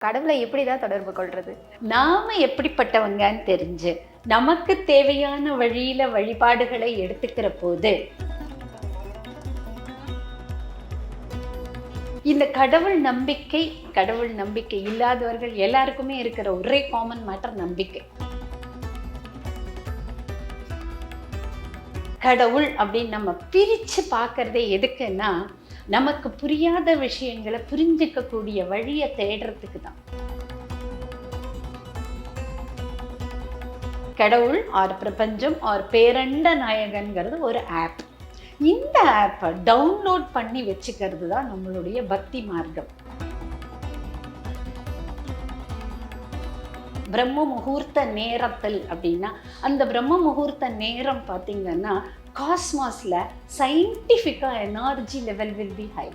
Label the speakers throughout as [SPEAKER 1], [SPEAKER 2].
[SPEAKER 1] கடவுளை எப்படி தான் தொடர்பு கொள்றது?
[SPEAKER 2] நாம எப்படிப்பட்டவங்கன்னு தெரிஞ்சு நமக்கு தேவையான வழியில வழிபாடுகளை எடுத்துக்கிற போது இந்த கடவுள் நம்பிக்கை கடவுள் நம்பிக்கை இல்லாதவர்கள் எல்லாருக்குமே இருக்கிற ஒரே காமன் மேட்டர் நம்பிக்கை. கடவுள் அப்படின்னு நம்ம பிரித்து பார்க்குறதே எதுக்குன்னா நமக்கு புரியாத விஷயங்களை புரிஞ்சுக்கக்கூடிய வழியை தேடுறதுக்கு தான். கடவுள் ஆர் பிரபஞ்சம் ஆர் பேரண்ட நாயகன்கிறது ஒரு ஆப் இந்த ஆப்பை டவுன்லோட் பண்ணி வச்சுக்கிறது தான் நம்மளுடைய பக்தி மார்க்கம். பிரம்ம முகூர்த்த நேரத்தில் அப்படின்னா அந்த பிரம்ம முகூர்த்த நேரம் பார்த்தீங்கன்னா காஸ்மாஸில் சயின்டிஃபிக்காக energy level will be high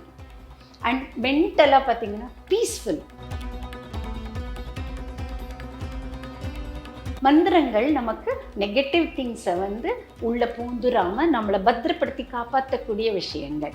[SPEAKER 2] and மென்டலாக பார்த்தீங்கன்னா பீஸ்ஃபுல் மந்திரங்கள் நமக்கு நெகட்டிவ் திங்ஸை வந்து உள்ளே பூந்துராமல் நம்மளை பத்திரப்படுத்தி காப்பாற்றக்கூடிய விஷயங்கள்.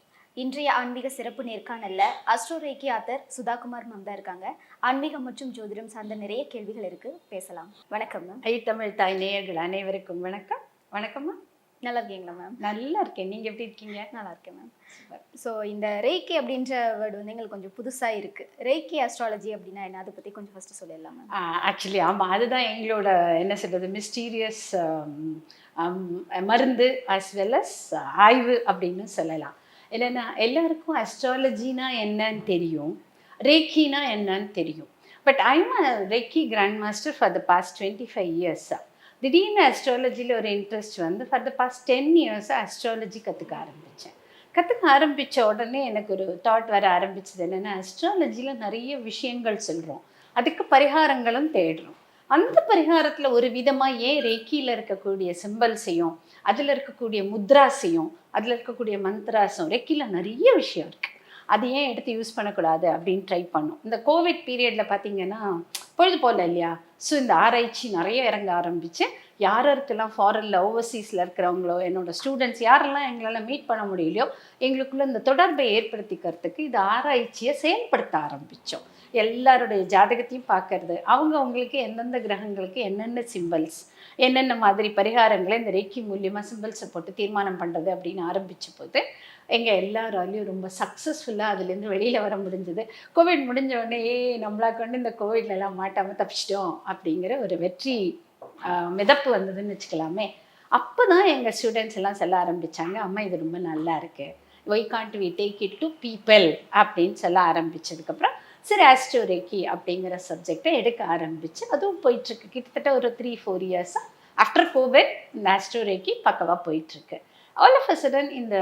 [SPEAKER 1] இன்றைய ஆன்மீக சிறப்பு நேர்காணல்ல அஸ்ட்ரோ ஆத்தர் சுதாகுமார் மேம் தான் இருக்காங்க. ஆன்மீகம் மற்றும் ஜோதிடம் சார்ந்த நிறைய கேள்விகள் இருக்கு. பேசலாம். வணக்கம் மேம்
[SPEAKER 2] ஐ தமிழ் தாய் நேயர்கள் அனைவருக்கும் வணக்கம். வணக்கம்மா
[SPEAKER 1] நல்லா இருக்கீங்களா மேம்
[SPEAKER 2] நல்லா இருக்கேன். நீங்க எப்படி இருக்கீங்க?
[SPEAKER 1] நல்லா இருக்கேன் மேம் ஸோ இந்த ரேக்கி அப்படின்ற வேர்டு வந்து எங்களுக்கு கொஞ்சம் புதுசாக இருக்கு. ரேக்கி அஸ்ட்ராலஜி அப்படின்னா என்ன? அதை பற்றி கொஞ்சம் ஃபர்ஸ்ட் சொல்லிடலாம் மேம்
[SPEAKER 2] ஆக்சுவலி ஆமாம் அதுதான் எங்களோட என்ன சொல்கிறது மிஸ்டீரியஸ் மருந்து அஸ் வெல் அஸ் ஆய்வு அப்படின்னு சொல்லலாம். இல்லைன்னா எல்லாருக்கும் அஸ்ட்ராலஜினா என்னன்னு தெரியும் ரேக்கினா என்னன்னு தெரியும். But I'm a reiki grand master for the past twenty five இயர்ஸாக திடீர்னு அஸ்ட்ராலஜியில் ஒரு இன்ட்ரெஸ்ட் வந்து ஃபார் த பாஸ்ட் டென் இயர்ஸாக அஸ்ட்ராலஜி கற்றுக்க ஆரம்பித்தேன் கற்றுக்க ஆரம்பித்த உடனே எனக்கு ஒரு தாட் வர ஆரம்பிச்சது என்னென்னா அஸ்ட்ராலஜியில் நிறைய விஷயங்கள் சொல்கிறோம் அதுக்கு பரிகாரங்களும் தேடுறோம். அந்த பரிகாரத்தில் ஒரு விதமாக ஏன் ரேக்கியில் இருக்கக்கூடிய சிம்பல்ஸையும் அதில் இருக்கக்கூடிய முத்ராஸையும் அதில் இருக்கக்கூடிய மந்த்ராஸும் ரெக்கியில் நிறைய விஷயம் இருக்குது அது ஏன் எடுத்து யூஸ் பண்ணக்கூடாது அப்படின்னு ட்ரை பண்ணோம். இந்த கோவிட் பீரியடில் பார்த்தீங்கன்னா பொழுது போல இல்லையா? ஸோ இந்த ஆராய்ச்சி நிறைய இறங்க ஆரம்பிச்சு யார் யாருக்கெல்லாம் ஃபாரினில் ஓவர்சீஸில் இருக்கிறவங்களோ என்னோடய ஸ்டூடெண்ட்ஸ் யாரெல்லாம் எங்களால் மீட் பண்ண முடியலையோ எங்களுக்குள்ளே இந்த தொடர்பை ஏற்படுத்திக்கிறதுக்கு இது ஆராய்ச்சியை செயல்படுத்த ஆரம்பித்தோம் எல்லாருடைய ஜாதகத்தையும் பார்க்கறது. அவங்க அவங்களுக்கு எந்தெந்த கிரகங்களுக்கு என்னென்ன சிம்பிள்ஸ் என்னென்ன மாதிரி பரிகாரங்களை இந்த ரேக்கி மூலியமாக சிம்பிள்ஸை போட்டு தீர்மானம் பண்ணுறது அப்படின்னு ஆரம்பித்த போது எங்கள் எல்லாராலையும் ரொம்ப சக்ஸஸ்ஃபுல்லாக அதுலேருந்து வெளியில் வர முடிஞ்சது. கோவிட் முடிஞ்ச உடனே ஏ நம்மளா கொண்டு இந்த கோவிட்லலாம் மாட்டாமல் தப்பிச்சிட்டோம் அப்படிங்கிற ஒரு வெற்றி மிதப்பு வந்ததுன்னு வச்சுக்கலாமே. அப்போ தான் எங்கள் ஸ்டூடெண்ட்ஸ் எல்லாம் சொல்ல ஆரம்பித்தாங்க அம்மா இது ரொம்ப நல்லா இருக்குது why can't we take it to people அப்படின்னு சொல்ல ஆரம்பிச்சதுக்கப்புறம் சரி ஆஸ்டோரேக்கி அப்படிங்கிற சப்ஜெக்டை எடுக்க ஆரம்பிச்சு அதுவும் போயிட்டுருக்கு. கிட்டத்தட்ட ஒரு த்ரீ ஃபோர் இயர்ஸாக ஆஃப்டர் கோவிட் இந்த ஆஸ்டோரேக்கி பக்கவாக போயிட்டுருக்கு. ஆல் ஆஃப் அ சடன் இந்த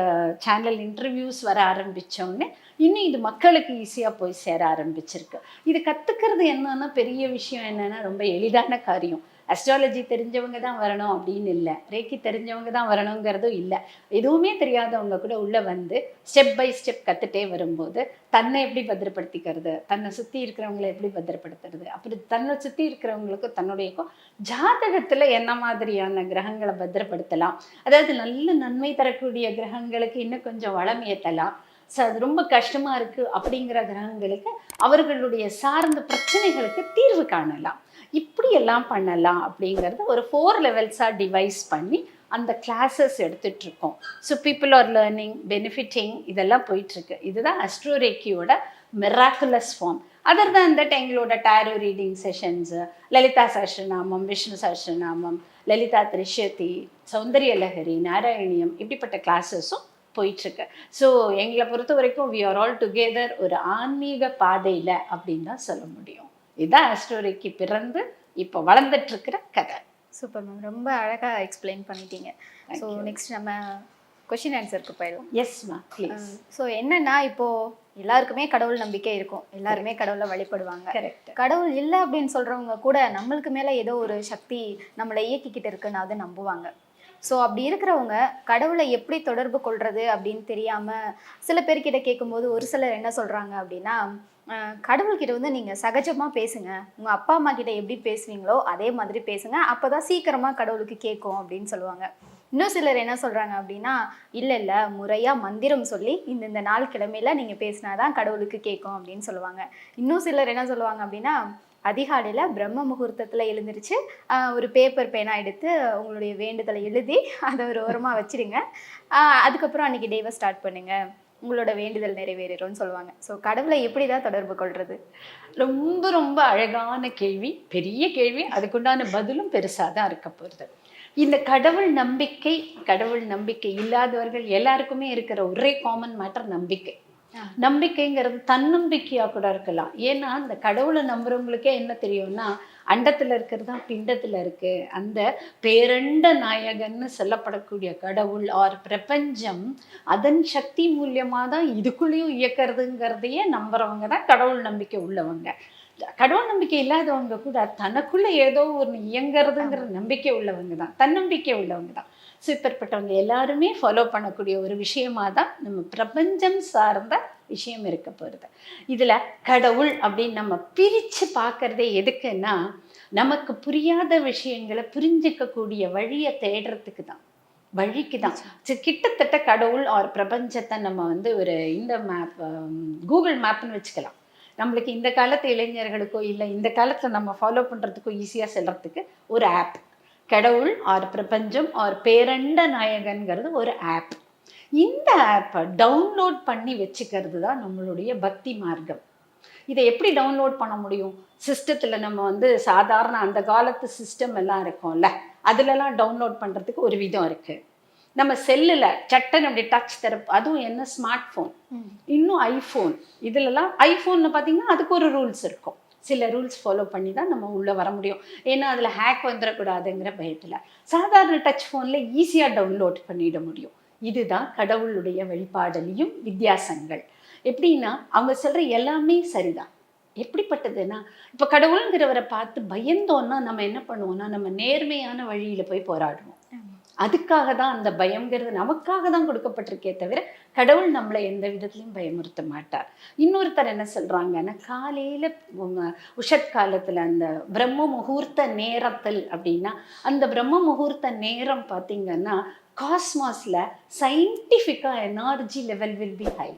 [SPEAKER 2] சேனல் இன்டர்வியூஸ் வர ஆரம்பித்தோடனே இன்னும் இது மக்களுக்கு ஈஸியாக போய் சேர ஆரம்பிச்சிருக்கு. இது கற்றுக்கிறது என்னன்னா பெரிய விஷயம் என்னென்னா ரொம்ப எளிதான காரியம். அஸ்ட்ராலஜி தெரிஞ்சவங்க தான் வரணும் அப்படின்னு இல்லை. ரேக்கி தெரிஞ்சவங்க தான் வரணுங்கிறதும் இல்லை. எதுவுமே தெரியாதவங்க கூட உள்ளே வந்து ஸ்டெப் பை ஸ்டெப் கற்றுட்டே வரும்போது தன்னை எப்படி பத்திரப்படுத்திக்கிறது? தன்னை சுற்றி இருக்கிறவங்களை எப்படி பத்திரப்படுத்துறது? அப்படி தன்னை சுற்றி இருக்கிறவங்களுக்கும் தன்னுடையக்கும் ஜாதகத்தில் என்ன மாதிரியான கிரகங்களை பத்திரப்படுத்தலாம்? அதாவது நல்ல நன்மை தரக்கூடிய கிரகங்களுக்கு இன்னும் கொஞ்சம் வளம் ஏற்றலாம். ஸோ அது ரொம்ப கஷ்டமாக இருக்குது அப்படிங்கிற கிரகங்களுக்கு அவர்களுடைய சார்ந்த பிரச்சனைகளுக்கு தீர்வு காணலாம். இப்படி எல்லாம் பண்ணலாம் அப்படிங்கிறத ஒரு ஃபோர் லெவல்ஸாக டிவைஸ் பண்ணி அந்த classes எடுத்துட்ருக்கோம் so people are learning benefiting இதெல்லாம் போயிட்டுருக்கு. இதுதான் அஸ்ட்ரோரேக்கியோட மிராக்குலஸ் ஃபார்ம் அதர் தான் தட் எங்களோட tarot reading sessions Lalitha Sahasranamam Vishnu Sahasranamam Lalitha Trishati Soundarya Lahari Narayaneeyam இப்படிப்பட்ட கிளாஸஸும் போயிட்டுருக்கு. ஸோ எங்களை பொறுத்த வரைக்கும் வி ஆர் ஆல் டுகெதர் ஒரு ஆன்மீக பாதையில் அப்படின்னு தான் சொல்ல முடியும். இதுதான் ஆஸ்ட்ரோரிக்கு பிறந்து இப்போ வளர்ந்துட்டு இருக்கிற கதை.
[SPEAKER 1] Super ma'am. ரொம்ப அழகா எக்ஸ்பிளைன் பண்ணிட்டீங்க. ஸோ நெக்ஸ்ட் நம்ம கொஷின் ஆன்சருக்கு போயிடலாம்
[SPEAKER 2] எஸ்மா ப்ளீஸ்
[SPEAKER 1] ஸோ என்னன்னா இப்போ எல்லாருக்குமே கடவுள் நம்பிக்கை இருக்கும். எல்லாருமே கடவுளை வழிபடுவாங்க.
[SPEAKER 2] கரெக்ட்
[SPEAKER 1] கடவுள் இல்லை அப்படின்னு சொல்றவங்க கூட நம்மளுக்கு மேல ஏதோ ஒரு சக்தி நம்மளை இயக்கிக்கிட்டு இருக்குன்னு அதை நம்புவாங்க. ஸோ அப்படி இருக்கிறவங்க கடவுளை எப்படி தொடர்பு கொள்றது அப்படின்னு தெரியாம சில பேர்கிட்ட கேட்கும்போது ஒரு சிலர் என்ன சொல்றாங்க அப்படின்னா கடவுள்கிட்ட வந்து நீங்கள் சகஜமாக பேசுங்க. உங்கள் அப்பா அம்மா கிட்ட எப்படி பேசுவீங்களோ அதே மாதிரி பேசுங்க. அப்பதான் சீக்கிரமாக கடவுளுக்கு கேட்கும் அப்படின்னு சொல்லுவாங்க. இன்னும் சிலர் என்ன சொல்கிறாங்க அப்படின்னா இல்லை இல்லை முறையாக மந்திரம் சொல்லி இந்த இந்த நாள் கிழமையில பேசினா பேசினாதான் கடவுளுக்கு கேட்கும் அப்படின்னு சொல்லுவாங்க. இன்னும் சிலர் என்ன சொல்லுவாங்க அப்படின்னா அதிகாலையில் பிரம்ம முகூர்த்தத்தில் எழுந்திருச்சு ஒரு பேப்பர் பேனா எடுத்து உங்களுடைய வேண்டுதலை எழுதி அதை ஒரு ஓரமாக வச்சிடுங்க. அதுக்கப்புறம் அன்றைக்கி டேவை ஸ்டார்ட் பண்ணுங்கள் உங்களோட வேண்டுதல் நிறைவேறும்னு சொல்லுவாங்க. ஸோ கடவுளை எப்படி தான் தொடர்பு கொள்வது
[SPEAKER 2] ரொம்ப ரொம்ப அழகான கேள்வி. பெரிய கேள்வி. அதுக்குண்டான பதிலும் பெருசாக தான் இருக்க போகிறது இந்த கடவுள் நம்பிக்கை கடவுள் நம்பிக்கை இல்லாதவர்கள் எல்லாருக்குமே இருக்கிற ஒரே காமன் மேட்டர் நம்பிக்கை. நம்பிக்கைங்கிறது தன்னம்பிக்கையா கூட இருக்கலாம். ஏன்னா இந்த கடவுளை நம்புறவங்களுக்கே என்ன தெரியும்னா அண்டத்துல இருக்கிறது தான் பிண்டத்துல இருக்கு. அந்த பேரண்ட நாயகன்னு சொல்லப்படக்கூடிய கடவுள் ஆர் பிரபஞ்சம் அதன் சக்தி மூலியமா தான் இதுக்குள்ளேயும் இயக்கிறதுங்கிறதையே நம்புறவங்க தான் கடவுள் நம்பிக்கை உள்ளவங்க. கடவுள் நம்பிக்கை இல்லாதவங்க கூட தனக்குள்ள ஏதோ ஒன்று இயங்குறதுங்கிற நம்பிக்கை உள்ளவங்க தான். தன்னம்பிக்கை உள்ளவங்க தான். ஸோ இப்பேற்பட்டவங்க எல்லாருமே ஃபாலோ பண்ணக்கூடிய ஒரு விஷயமா தான் நம்ம பிரபஞ்சம் சார்ந்த விஷயம் இருக்க போகிறது இதில் கடவுள் அப்படின்னு நம்ம பிரித்து பார்க்கறதே எதுக்குன்னா நமக்கு புரியாத விஷயங்களை புரிஞ்சுக்கக்கூடிய வழியை தேடுறதுக்கு தான் வழிக்கு தான் சரி, கிட்டத்தட்ட கடவுள் ஆர் பிரபஞ்சத்தை நம்ம வந்து ஒரு இந்த மேப் கூகுள் மேப்னு வச்சுக்கலாம். நம்மளுக்கு இந்த காலத்து இளைஞர்களுக்கோ இல்லை இந்த காலத்தில் நம்ம ஃபாலோ பண்ணுறதுக்கோ ஈஸியாக செல்றதுக்கு ஒரு ஆப் கடவுள் ஆர் பிரபஞ்சம் ஆர் பேரண்ட நாயகன்கிறது ஒரு ஆப் இந்த ஆப்பை டவுன்லோட் பண்ணி வச்சுக்கிறது தான் நம்மளுடைய பக்தி மார்க்கம். இதை எப்படி டவுன்லோட் பண்ண முடியும்? சிஸ்டத்தில் நம்ம வந்து சாதாரண அந்த காலத்து சிஸ்டம் எல்லாம் இருக்கும்ல அதுலலாம் டவுன்லோட் பண்ணுறதுக்கு ஒரு விதம் இருக்குது நம்ம செல்லில் சட்டன் அப்படி டச் தரப்பு அதுவும் என்ன? ஸ்மார்ட் ஃபோன் இன்னும் ஐஃபோன் இதுலலாம் ஐஃபோனில் பார்த்தீங்கன்னா அதுக்கு ஒரு ரூல்ஸ் இருக்கும். சில ரூல்ஸ் ஃபாலோ பண்ணி தான் நம்ம உள்ளே வர முடியும். ஏன்னா அதில் ஹேக் வந்துடக்கூடாதுங்கிற பயத்தில் சாதாரண டச் ஃபோனில் ஈஸியாக டவுன்லோட் பண்ணிட முடியும். இதுதான் கடவுளுடைய வழிபாடலையும் வித்தியாசங்கள். எப்படின்னா அவங்க சொல்கிற எல்லாமே சரிதான். எப்படிப்பட்டதுன்னா இப்போ கடவுளுங்கிறவரை பார்த்து பயந்தோன்னா நம்ம என்ன பண்ணுவோம்னா நம்ம நேர்மையான வழியில் போய் போராடுவோம். அதுக்காக தான் அந்த பயம்ங்கிறது நமக்காக தான் கொடுக்கப்பட்டிருக்கே தவிர கடவுள் நம்மளை எந்த விதத்துலையும் பயமுறுத்த மாட்டார். இன்னொருத்தர் என்ன சொல்கிறாங்கன்னா காலையில் உஷற்காலத்தில் உஷத் அந்த பிரம்ம முகூர்த்த நேரத்தில் அப்படின்னா அந்த பிரம்ம முகூர்த்த நேரம் பார்த்திங்கன்னா காஸ்மாஸில் சயின்டிஃபிக்காக energy level will be high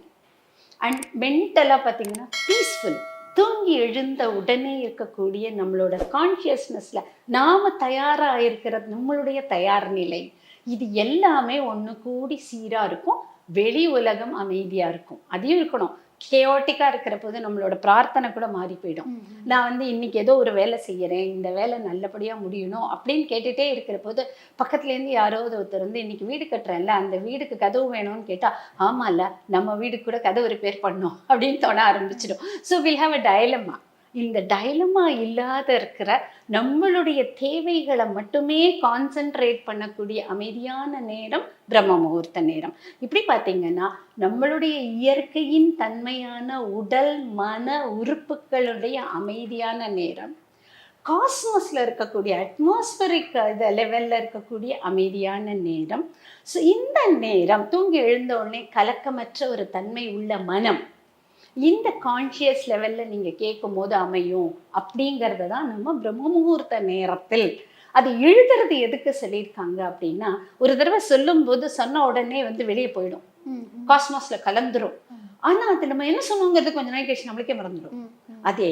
[SPEAKER 2] and மென்டலாக பார்த்தீங்கன்னா பீஸ்ஃபுல் தூங்கி எழுந்த உடனே இருக்கக்கூடிய நம்மளோட கான்ஷியஸ்னஸில் நாம் தயாராக இருக்கிறது நம்மளுடைய தயார் நிலை. இது எல்லாமே ஒன்று கூடி சீராக இருக்கும். வெளி உலகம் அமைதியாக இருக்கும். அதையும் இருக்கணும். கேயோட்டிக்காக இருக்கிற போது நம்மளோட பிரார்த்தனை கூட மாறி போயிடும். நான் வந்து இன்னைக்கு ஏதோ ஒரு வேலை செய்யறேன் இந்த வேலை நல்லபடியா முடியணும் அப்படின்னு கேட்டுட்டே இருக்கிற போது பக்கத்துல இருந்து யாராவது ஒருத்தர் வந்து இன்னைக்கு வீடு கட்டுறேன்ல அந்த வீடுக்கு கதவு வேணும்னு கேட்டா ஆமால நம்ம வீடு கூட கதவு ரிப்பேர் பண்ணோம் அப்படின்னு தோண ஆரம்பிச்சிடும். So will have a dilemma இந்த டைலமா இல்லாத இருக்கிற நம்மளுடைய தேவைகளை மட்டுமே கான்சென்ட்ரேட் பண்ணக்கூடிய அமைதியான நேரம் பிரம்ம முகூர்த்த நேரம். இப்படி பார்த்தீங்கன்னா நம்மளுடைய இயற்கையின் தன்மையான உடல் மன உறுப்புகளுடைய அமைதியான நேரம் காஸ்மோஸில் இருக்கக்கூடிய அட்மாஸ்பரிக் இது லெவலில் இருக்கக்கூடிய அமைதியான நேரம். ஸோ இந்த நேரம் தூங்கி எழுந்த உடனே கலக்கமற்ற ஒரு தன்மை உள்ள மனம் இந்த கான்ஷியஸ் லெவலில் நீங்கள் கேட்கும் போது அமையும் அப்படிங்கிறத தான் நம்ம பிரம்ம முகூர்த்த நேரத்தில் அது எழுதுறது எதுக்கு சொல்லியிருக்காங்க அப்படின்னா ஒரு தடவை சொல்லும்போது சொன்ன உடனே வந்து வெளியே போயிடும். காஸ்மாஸ்ல கலந்துரும். ஆனா அது நம்ம என்ன சொன்னோங்கிறது கொஞ்ச நாள் கழிச்சு நம்மளுக்கே மறந்துடும் அதே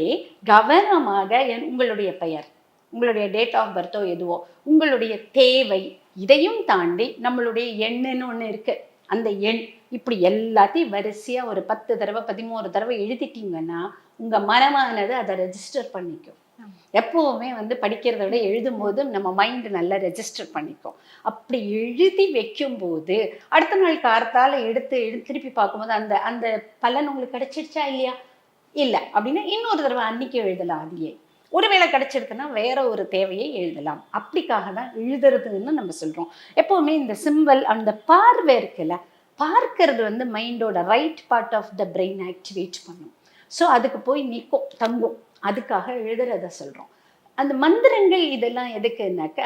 [SPEAKER 2] கவனமாக என் உங்களுடைய பெயர் உங்களுடைய டேட் ஆஃப் பர்த்தோ எதுவோ உங்களுடைய தேவை இதையும் தாண்டி நம்மளுடைய எண்ணுன்னு ஒன்று இருக்கு. அந்த எண் இப்படி எல்லாத்தையும் வரிசையா ஒரு பத்து தடவை பதிமூணு தடவை எழுதிட்டீங்கன்னா உங்க மனமானது அதை ரெஜிஸ்டர் பண்ணிக்கும். எப்பவுமே வந்து படிக்கிறத விட எழுதும்போது நம்ம மைண்ட் நல்லா ரெஜிஸ்டர் பண்ணிக்கும். அப்படி எழுதி வைக்கும்போது அடுத்த நாள் கார்த்தால எடுத்து எடுத்து திருப்பி பார்க்கும்போது அந்த அந்த பலன் உங்களுக்கு கிடைச்சிடுச்சா இல்லையா? இல்லை. அப்படின்னா இன்னொரு தடவை அன்னைக்கு எழுதலாம் அதையே. ஒருவேளை கிடைச்சிருக்குன்னா வேற ஒரு தேவையை எழுதலாம். அப்படிக்காக தான் எழுதுறதுன்னு நம்ம சொல்றோம். எப்பவுமே இந்த சிம்பல் அந்த பார்வை இருக்குல்ல பார்க்கறது வந்து மைண்டோட right part of the brain activate பண்ணும். ஸோ அதுக்கு போய் நிற்கும் தங்கும். அதுக்காக எழுதுறத சொல்கிறோம் அந்த மந்திரங்கள் இதெல்லாம் எதுக்குனாக்க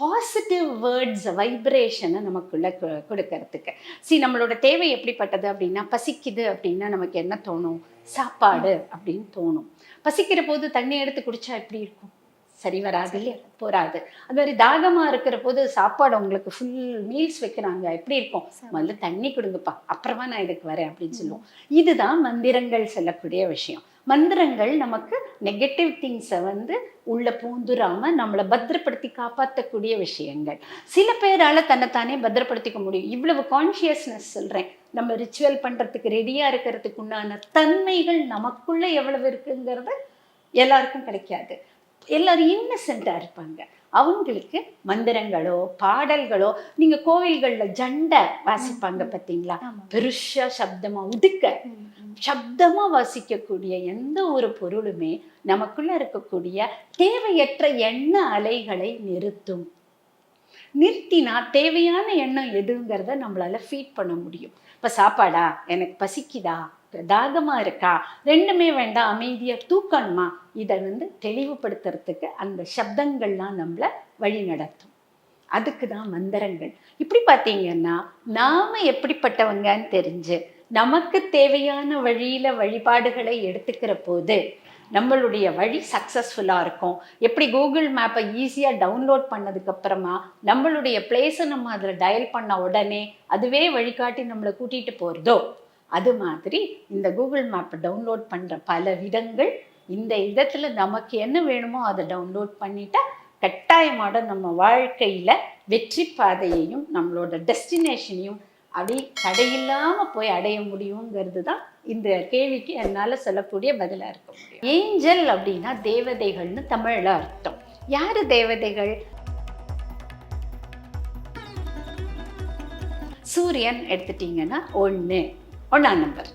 [SPEAKER 2] பாசிட்டிவ் வேர்ட்ஸ் வைப்ரேஷனை நமக்குள்ள கொடுக்கறதுக்கு. சி நம்மளோட தேவை எப்படிப்பட்டது அப்படின்னா பசிக்குது அப்படின்னா நமக்கு என்ன தோணும்? சாப்பாடு அப்படின்னு தோணும். பசிக்கிற போது தண்ணி எடுத்து குடிச்சா எப்படி இருக்கும்? சரி வராது இல்லையா போராது அது மாதிரி தாகமா இருக்கிற போது சாப்பாடு உங்களுக்கு ஃபுல் மீல்ஸ் வைக்கிறாங்க. எப்படி இருக்கும்? முதல்ல தண்ணி கொடுங்கப்பா அப்புறமா நான் இதுக்கு வரேன் அப்படின்னு சொல்லுவோம். இதுதான் மந்திரங்கள் சொல்லக்கூடிய விஷயம். மந்திரங்கள் நமக்கு நெகட்டிவ் திங்ஸை வந்து உள்ள பூந்துராம நம்மளை பத்திரப்படுத்தி காப்பாற்றக்கூடிய விஷயங்கள். சில பேரால தன்னைத்தானே பத்திரப்படுத்திக்க முடியும். இவ்வளவு கான்ஷியஸ்னஸ் சொல்றேன். நம்ம ரிச்சுவல் பண்றதுக்கு ரெடியா இருக்கிறதுக்கு உண்டான தன்மைகள் நமக்குள்ள எவ்வளவு இருக்குங்கிறது எல்லாருக்கும் கிடைக்காது. எல்லாரும் இன்னசென்ட்டாக இருப்பாங்க. அவங்களுக்கு மந்திரங்களோ பாடல்களோ நீங்க கோவில்கள்ல ஜண்டை வாசிப்பாங்க பார்த்தீங்களா. பெருசா சப்தமா உடுக்க. சப்தமா வாசிக்கக்கூடிய எந்த ஒரு பொருளுமே நமக்குள்ள இருக்கக்கூடிய தேவையற்ற எண்ண அலைகளை நிறுத்தும். நிறுத்தினா தேவையான எண்ணம் எதுங்கிறத நம்மளால ஃபீட் பண்ண முடியும். இப்போ சாப்பாடா? எனக்கு பசிக்குதா? தாகமா இருக்கா? ரெண்டுமே வேண்டாம் அமைதியா தூக்கணுமா? இதை வந்து தெளிவுபடுத்துறதுக்கு அந்த சப்தங்கள்லாம் நம்மள வழி நடத்தும். அதுக்கு தான் மந்திரங்கள். இப்படி பார்த்தீங்கன்னா நாம எப்படிப்பட்டவங்கன்னு தெரிஞ்சு நமக்கு தேவையான வழியில வழிபாடுகளை எடுத்துக்கிற போது நம்மளுடைய வழி சக்ஸஸ்ஃபுல்லாக இருக்கும். எப்படி கூகுள் மேப்பை ஈஸியாக டவுன்லோட் பண்ணதுக்கு அப்புறமா நம்மளுடைய பிளேஸை நம்ம அதில் டயல் பண்ண உடனே அதுவே வழிகாட்டி நம்மளை கூட்டிகிட்டு போகிறதோ அது மாதிரி இந்த கூகுள் மேப்பை டவுன்லோட் பண்ணுற பல விதங்கள் இந்த இடத்துல நமக்கு என்ன வேணுமோ அதை டவுன்லோட் பண்ணிட்டா கட்டாயமாக நம்ம வாழ்க்கையில் வெற்றி பாதையையும் நம்மளோட டெஸ்டினேஷனையும் அப்படி தடையில்லாமல் போய் அடைய முடியுங்கிறது தான் இந்த கேள்விக்கு என்னால் சொல்லக்கூடிய பதிலாக இருக்க முடியும். ஏஞ்சல் அப்படின்னா தேவதைகள்னு தமிழில் அர்த்தம். யார் தேவதைகள்? சூரியன் எடுத்துட்டிங்கன்னா ஒன்று ஒன்றாம் நம்பர்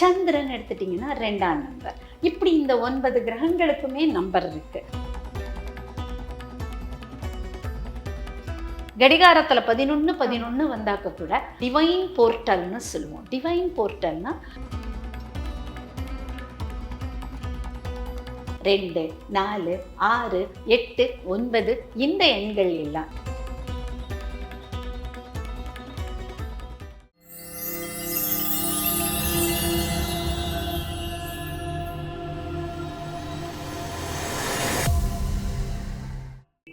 [SPEAKER 2] சந்திரன் எடுத்துட்டிங்கன்னா ரெண்டாம் நம்பர் இப்படி இந்த ஒன்பது கிரகங்களுக்குமே நம்பர் இருக்கு. கடிகாரத்தில் பதினொன்று பதினொன்று வந்தாக்க கூட டிவைன் போர்ட்டல்னு சொல்லுவோம். டிவைன் போர்ட்டல்னா ரெண்டு நாலு ஆறு எட்டு ஒன்பது இந்த எண்கள் எல்லாம்.